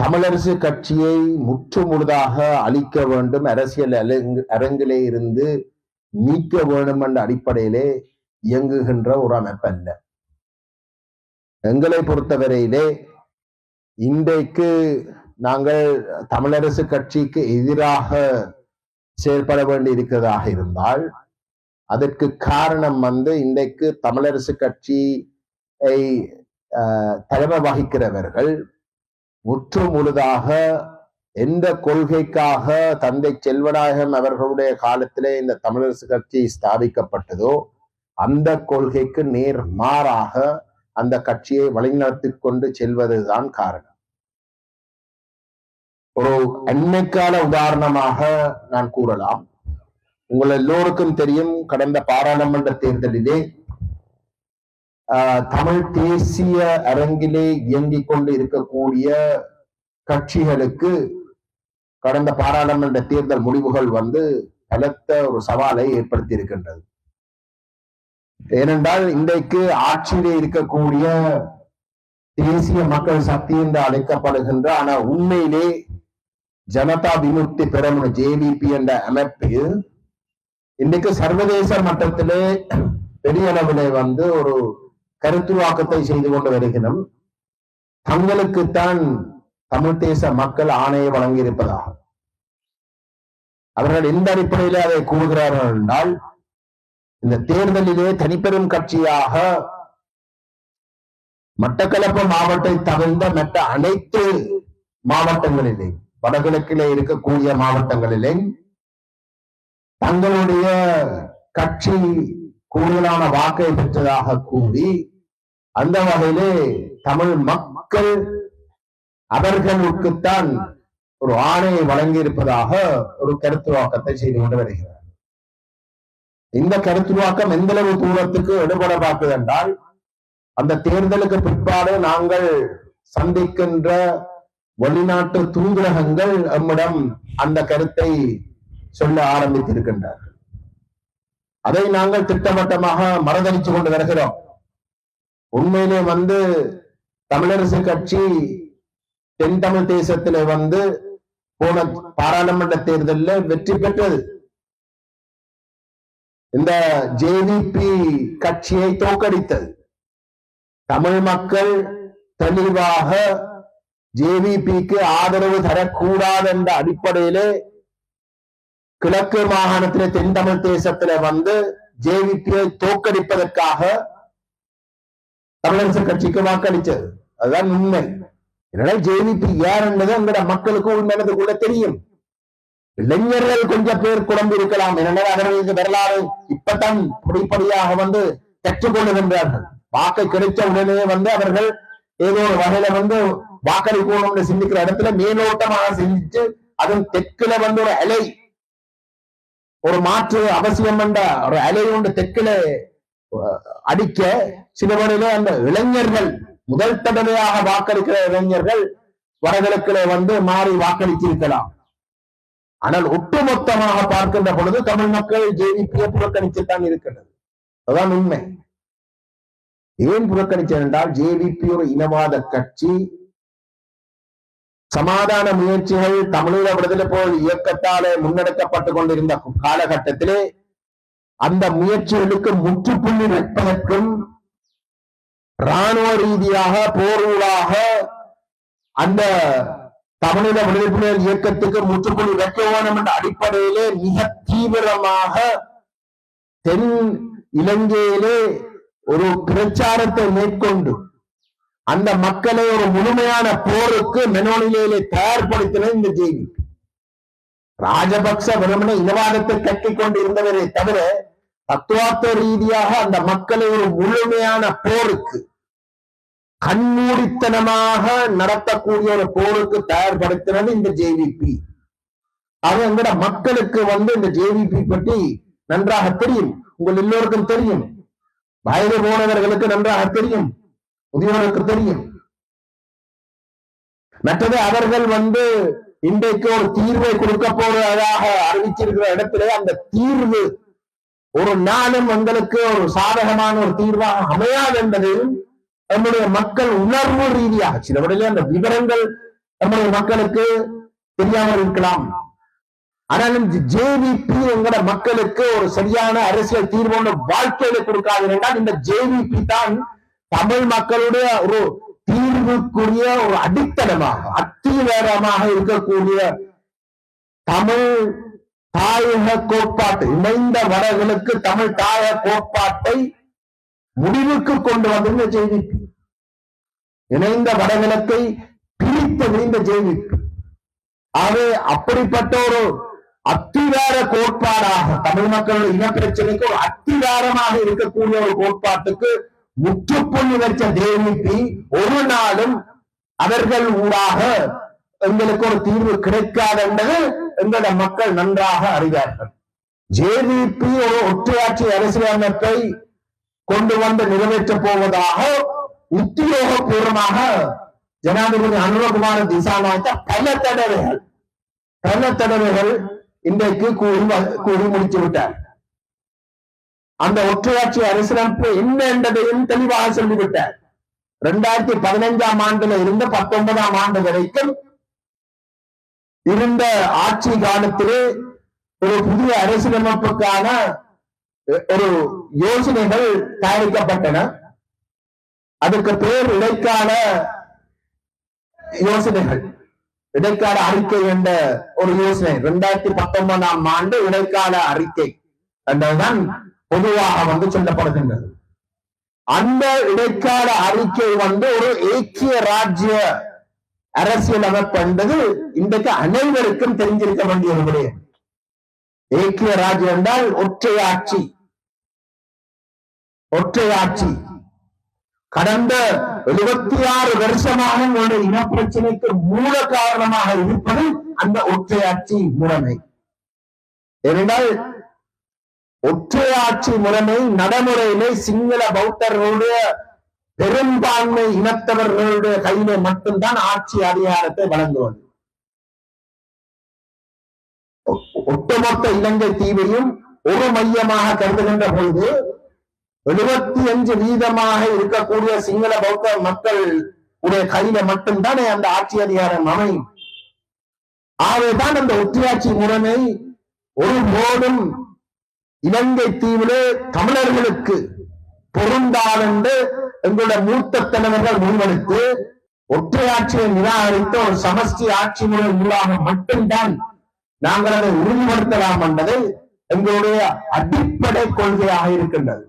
தமிழரசு கட்சியை முற்று முழுதாக அழிக்க வேண்டும் அரசியல் அரங்கிலே இருந்து நீக்க வேண்டும் என்ற அடிப்படையிலே இயங்குகின்ற ஒரு அமைப்பு அல்ல. எங்களை பொறுத்தவரையிலே இன்றைக்கு நாங்கள் தமிழரசு கட்சிக்கு எதிராக செயல்பட வேண்டி இருக்கிறதாக இருந்தால் அதற்கு காரணம் வந்து இன்றைக்கு தமிழரசு கட்சியை தலைமை வகிக்கிறவர்கள் முற்று முழுதாக எந்த கொள்கைக்காக தந்தை செல்வநாயகம் அவர்களுடைய காலத்திலே இந்த தமிழரசு கட்சி ஸ்தாபிக்கப்பட்டதோ அந்த கொள்கைக்கு நேர் மாறாக அந்த கட்சியை வழிநடத்தி கொண்டு செல்வதுதான் காரணம். ஒரு அண்மைக்கால உதாரணமாக நான் கூறலாம். உங்கள் எல்லோருக்கும் தெரியும் கடந்த பாராளுமன்ற தேர்தலிலே தமிழ் தேசிய அரங்கிலே இயங்கிக் கொண்டு இருக்கக்கூடிய கட்சிகளுக்கு கடந்த பாராளுமன்ற தேர்தல் முடிவுகள் வந்து பலத்த ஒரு சவாலை ஏற்படுத்தி இருக்கின்றது ஏனென்றால் இன்றைக்கு ஆட்சியிலே இருக்கக்கூடிய தேசிய மக்கள் சக்தி என்று அழைக்கப்படுகின்ற ஆனா உண்மையிலே ஜனதா விமுக்தி பெறமுன ஜேவிபி என்ற அமைப்பு இன்றைக்கு சர்வதேச மட்டத்திலே பெரிய அளவிலே வந்து ஒரு கருத்துருவாக்கத்தை செய்து கொண்டு வருகிறோம் தங்களுக்குத்தான் தமிழ் தேச மக்கள் ஆணையை வழங்கியிருப்பதாக. அவர்கள் எந்த அடிப்படையில அதை கூறுகிறார்கள் என்றால் இந்த தேர்தலிலே தனிப்பெரும் கட்சியாக மட்டக்களப்பு மாவட்டத்தை தவிர்ந்த மற்ற அனைத்து மாவட்டங்களிலே வடகிழக்கிலே இருக்கக்கூடிய மாவட்டங்களிலே தங்களுடைய கட்சி கூடுதலான வாக்கை பெற்றதாக கூறி அந்த வகையிலே தமிழ் மக்கள் அவர்களுக்குத்தான் ஒரு ஆணையை வழங்கி இருப்பதாக ஒரு கருத்துருவாக்கத்தை செய்து கொண்டு வருகிறார் இந்த கருத்துருவாக்கம் எந்த அளவு தூரத்துக்கு எடுபட பார்க்குது என்றால் அந்த தேர்தலுக்கு பிற்பாடு நாங்கள் சந்திக்கின்ற வெளிநாட்டு தூதரகங்கள் நம்மிடம் அந்த கருத்தை சொல்ல ஆரம்பித்திருக்கின்றார் அதை நாங்கள் திட்டவட்டமாக மறதளிச்சு கொண்டு வருகிறோம். உண்மையிலே வந்து தமிழரசு கட்சி தென் தமிழ் தேசத்துல வந்து போன பாராளுமன்ற தேர்தலில் வெற்றி பெற்றது. இந்த ஜேவிபி கட்சியை தோக்கடித்தது தமிழ் மக்கள் தெளிவாக ஜேவிபிக்கு ஆதரவு தரக்கூடாது என்ற அடிப்படையிலே கிழக்கு மாகாணத்திலே தென் தமிழ் தேசத்துல வந்து ஜேவிபியை தோக்கடிப்பதற்காக தமிழரசு கட்சிக்கு வாக்களிச்சது அதுதான் உண்மை. என்னடா ஜேவிபி யார் என்பது அந்த மக்களுக்கு உண்மையானது கூட தெரியும். இளைஞர்கள் கொஞ்சம் பேர் குழம்பு இருக்கலாம். ஏனென்றால் அவர்களுக்கு வரலாறு இப்பதான் படிப்படியாக வந்து கற்றுக்கொள்ளுகின்றார்கள் வாக்கு கிடைச்ச உடனே வந்து அவர்கள் ஏதோ ஒரு வகையில வந்து வாக்களிக்கணும்னு சிந்திக்கிற இடத்துல மேலோட்டமாக சிந்திச்சு அதன் தெற்குல வந்து ஒரு அலை ஒரு மாற்று அவசியம் என்ற ஒரு அலை ஒன்று தெற்குல அடிக்க சில முறையிலே அந்த இளைஞர்கள் முதல் தடவையாக வாக்களிக்கிற இளைஞர்கள் வடகிழக்கில வந்து மாறி வாக்களித்திருக்கலாம். ஆனால் ஒட்டுமொத்தமாக பார்க்கின்ற பொழுது தமிழ் மக்கள் ஜேவிபியை புறக்கணிச்சுத்தான் இருக்கிறது. அதான் உண்மை. ஏன் புறக்கணிச்சது என்றால் ஜேவிபி ஒரு இனவாத கட்சி. சமாதான முயற்சிகள் தமிழீழ விடுதலை போல் இயக்கத்தாலே முன்னெடுக்கப்பட்டுக் கொண்டிருந்த காலகட்டத்திலே அந்த முயற்சிகளுக்கு முற்றுப்புள்ளி வைப்பதற்கும் இராணுவ ரீதியாக போர்வூடாக அந்த தமிழீழ விடுதலை இயக்கத்துக்கு முற்றுப்புள்ளி வைக்க வேண்டும் என்ற அடிப்படையிலே மிக தீவிரமாக தென் இலங்கையிலே ஒரு பிரச்சாரத்தை மேற்கொண்டு அந்த மக்களை ஒரு முழுமையான போருக்கு மெனோனிலையிலே தயார்படுத்தின இந்த ஜெய்வி ராஜபக்ச வெறுமனை இனவாதத்தை கட்டிக் கொண்டு இருந்தவரை தவிர தத்துவார்த்த ரீதியாக அந்த மக்களை ஒரு முழுமையான போருக்கு கண்மூடித்தனமாக நடத்தக்கூடிய ஒரு போருக்கு தயார்படுத்தினது இந்த ஜேவிபி அது எங்கட மக்களுக்கு வந்து இந்த ஜேவிபி பற்றி நன்றாக தெரியும். உங்கள் எல்லோருக்கும் தெரியும். வயது போனவர்களுக்கு நன்றாக தெரியும். முதியவர்களுக்கு தெரியும். மற்றது அவர்கள் வந்து இன்றைக்கு ஒரு தீர்வை கொடுக்க போவதாக அறிவிச்சிருக்கிற இடத்துல அந்த தீர்வு ஒரு நாளும் எங்களுக்கு ஒரு சாதகமான ஒரு தீர்வாக அமையாது என்பதையும் நம்முடைய மக்கள் உணர்வு ரீதியாக. சில அந்த விவரங்கள் நம்முடைய மக்களுக்கு தெரியாமல் இருக்கலாம். ஆனாலும் ஜேவிபி எங்களோட மக்களுக்கு ஒரு சரியான அரசியல் தீர்வு வாழ்க்கையில கொடுக்காது என்றால் இந்த ஜேவிபி தான் தமிழ் மக்களுடைய ஒரு தீர்வுக்குரிய ஒரு அடித்தளமாக அத்திவேரமாக இருக்கக்கூடிய தமிழ் தாயக கோட்பாட்டு இணைந்த வடகளுக்கு தமிழ் தாயக கோட்பாட்டை முடிவுக்கு கொண்டு வந்திருந்த ஜேவிபி. இணைந்த வடகிழக்கை பிரித்தது இந்த ஜேவிபி. ஆகவே அப்படிப்பட்ட ஒரு அத்திவார கோட்பாடாக தமிழ் மக்களுடைய இனப்பிரச்சனைக்கு ஒரு அத்திவாரமாக இருக்கக்கூடிய ஒரு கோட்பாட்டுக்கு முற்றுப்புள்ளி வச்ச ஜேவிபி ஒரு நாளும் அவர்கள் ஊடாக எங்களுக்கு ஒரு தீர்வு கிடைக்காது என்பது எங்களோட மக்கள் நன்றாக அறிவார்கள். ஜேவிபி ஒரு ஒற்றையாட்சி அரசியலமைப்பை கொண்டு வந்து நிறைவேற்றப் போவதாக உத்தியோகபூர்வமாக ஜனாதிபதி அனுரகுமார திசாநாயக்க பல தடவைகள் பல தடவைகள் இன்றைக்கு கூறி கூறி முடித்து விட்டார் அந்த ஒற்றையாட்சி அரசியலமைப்பு என்ன என்பதையும் தெளிவாக சொல்லிவிட்டார். இரண்டாயிரத்தி பதினைஞ்சாம் ஆண்டுல இருந்து பத்தொன்பதாம் ஆண்டு வரைக்கும் இருந்த ஆட்சி காலத்திலே ஒரு புதிய அரசியலமைப்புக்கான ஒரு யோசனைகள் தயாரிக்கப்பட்டன. அதுக்கு பேர் இடைக்கால யோசனைகள். இடைக்கால அறிக்கை என்ற ஒரு யோசனை. இரண்டாயிரத்தி பத்தொன்பதாம் ஆண்டு இடைக்கால அறிக்கை என்றதுதான் பொதுவாக வந்து சொல்லப்படுகின்றது. அந்த இடைக்கால அறிக்கை வந்து ஒரு ஏக்கிய ராஜ்ய அரசியல் அமைப்பு என்பது இன்றைக்கு அனைவருக்கும் தெரிஞ்சிருக்க வேண்டிய ஒரு விடயம். ஏக்கிய ராஜ்யம் என்றால் ஒற்றை ஒற்றையாட்சி ஒற்றையாட்சி கடந்த எழுபத்தி ஆறு வருஷமாக உங்களுடைய இனப்பிரச்சனைக்கு மூல காரணமாக இருப்பது அந்த ஒற்றையாட்சி முறைமை. ஏனென்றால் ஒற்றையாட்சி முறைமை நடைமுறையிலே சிங்கள பௌத்தர்களுடைய பெரும்பான்மை இனத்தவர்களுடைய கையில மட்டும்தான் ஆட்சி அதிகாரத்தை வழங்குவது. ஒட்டுமொத்த இலங்கை தீவையும் ஒரு மையமாக கருதுகின்ற பொழுது எழுபத்தி அஞ்சு வீதமாக இருக்கக்கூடிய சிங்கள பௌத்த மக்கள் உடைய கையில மட்டும்தானே அந்த ஆட்சி அதிகாரம் அமையும். ஆகவேதான் அந்த ஒற்றையாட்சி முறைமை ஒருபோதும் இலங்கை தீவிலே தமிழர்களுக்கு பொருந்தாதென்று எங்களுடைய மூத்த தலைவர்கள் முன்வெடுத்து ஒற்றையாட்சியை நிராகரித்த ஒரு சமஷ்டி ஆட்சி முறை மூலமாக மட்டும்தான் நாங்கள் அதை உறுதிப்படுத்தலாம் என்பதை எங்களுடைய அடிப்படை கொள்கையாக இருக்கின்றது.